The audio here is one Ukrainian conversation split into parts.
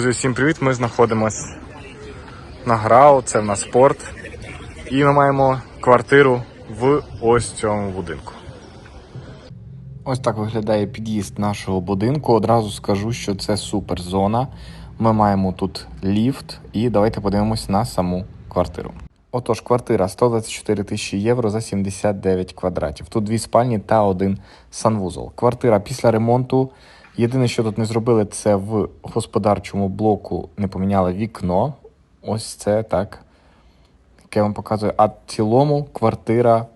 Друзі, всім привіт! Ми знаходимось на Грау, це в нас спорт. І ми маємо квартиру в ось цьому будинку. Ось так виглядає під'їзд нашого будинку. Одразу скажу, що це супер зона. Ми маємо тут ліфт, і давайте подивимось на саму квартиру. Отож, квартира 124 тисячі євро за 79 квадратів. Тут дві спальні та один санвузол. Квартира після ремонту. Єдине, що тут не зробили, це в господарчому блоку не поміняли вікно. Ось це так. Яке вам показую. А в цілому квартира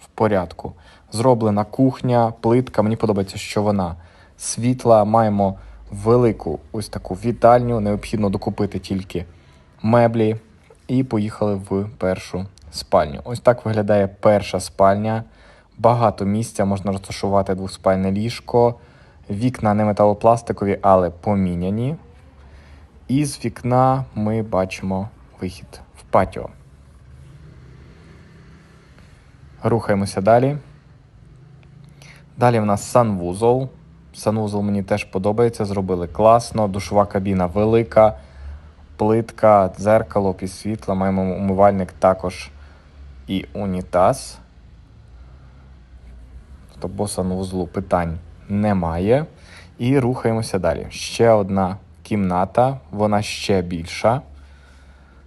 в порядку. Зроблена кухня, плитка. Мені подобається, що вона світла. Маємо велику ось таку вітальню. Необхідно докупити тільки меблі. І поїхали в першу спальню. Ось так виглядає перша спальня. Багато місця, можна розташувати двоспальне ліжко. Вікна не металопластикові, але поміняні. І з вікна ми бачимо вихід в патіо. Рухаємося далі. Далі в нас санвузол. Санвузол мені теж подобається, зробили класно. Душова кабіна велика, плитка, дзеркало під світла. Маємо умивальник також і унітаз. Тобто санвузлу питань немає. І рухаємося далі. Ще одна кімната, вона ще більша.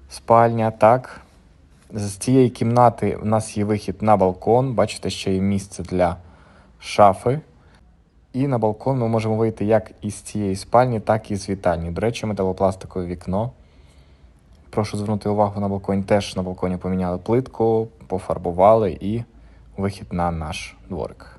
Спальня, так. З цієї кімнати в нас є вихід на балкон. Бачите, ще є місце для шафи. І на балкон ми можемо вийти як із цієї спальні, так і з вітальні. До речі, металопластикове вікно. Прошу звернути увагу на балконі. Теж на балконі поміняли плитку, пофарбували і вихід на наш дворик.